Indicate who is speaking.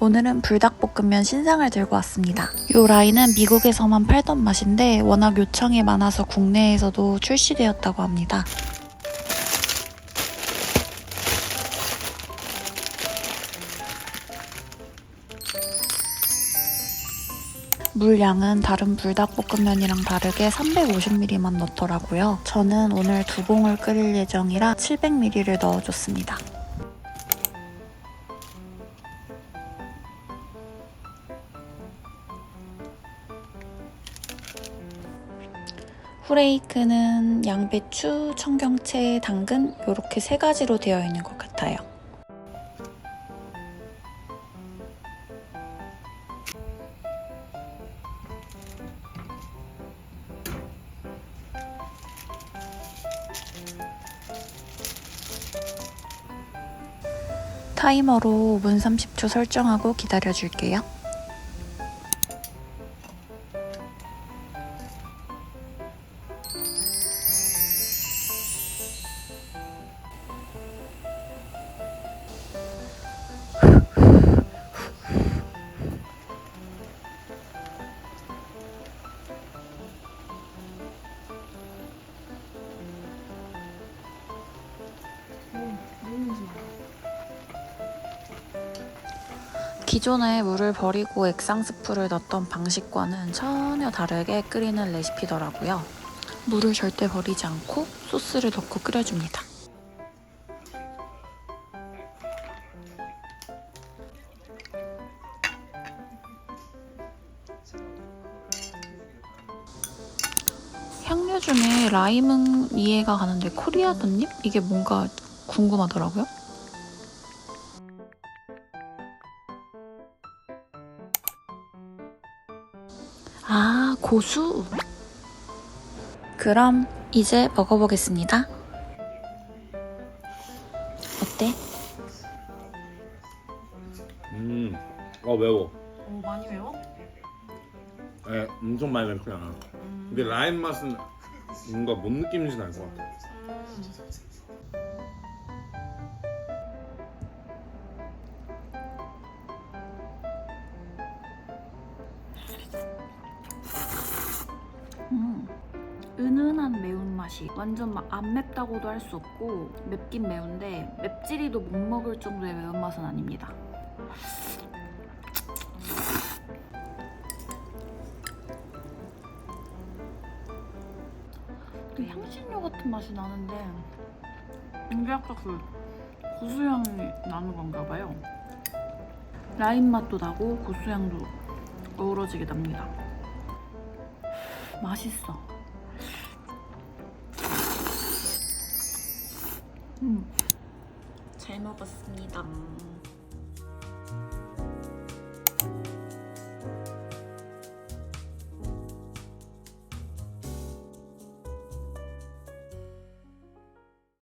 Speaker 1: 오늘은 불닭볶음면 신상을 들고 왔습니다. 이 라인은 미국에서만 팔던 맛인데 워낙 요청이 많아서 국내에서도 출시되었다고 합니다. 물량은 다른 불닭볶음면이랑 다르게 350ml만 넣더라고요. 저는 오늘 두 봉을 끓일 예정이라 700ml를 넣어줬습니다. 후레이크는 양배추, 청경채, 당근 이렇게 세 가지로 되어 있는 것 같아요. 타이머로 5분 30초 설정하고 기다려 줄게요. 기존에 물을 버리고 액상 스프를 넣었던 방식과는 전혀 다르게 끓이는 레시피더라고요. 물을 절대 버리지 않고 소스를 넣고 끓여줍니다. 향료 중에 라임은 이해가 가는데 코리아던님? 이게 뭔가 궁금하더라고요. 아, 고수? 그럼 이제 먹어보겠습니다. 어때?
Speaker 2: 음, 어 매워.
Speaker 3: 오 많이 매워?
Speaker 2: 예, 엄청 많이 맵지 않아. 근데 라임 맛은 뭔가 뭔 느낌인지 알것 같아.
Speaker 1: 음, 은은한 매운맛이 완전 막 안 맵다고도 할 수 없고 맵긴 매운데 맵찔이도 못 먹을 정도의 매운맛은 아닙니다. 그 향신료 같은 맛이 나는데 이게 아까 그 고수향이 나는 건가 봐요. 라임 맛도 나고 고수향도 어우러지게 납니다. 맛있어. 음. 잘 먹었습니다.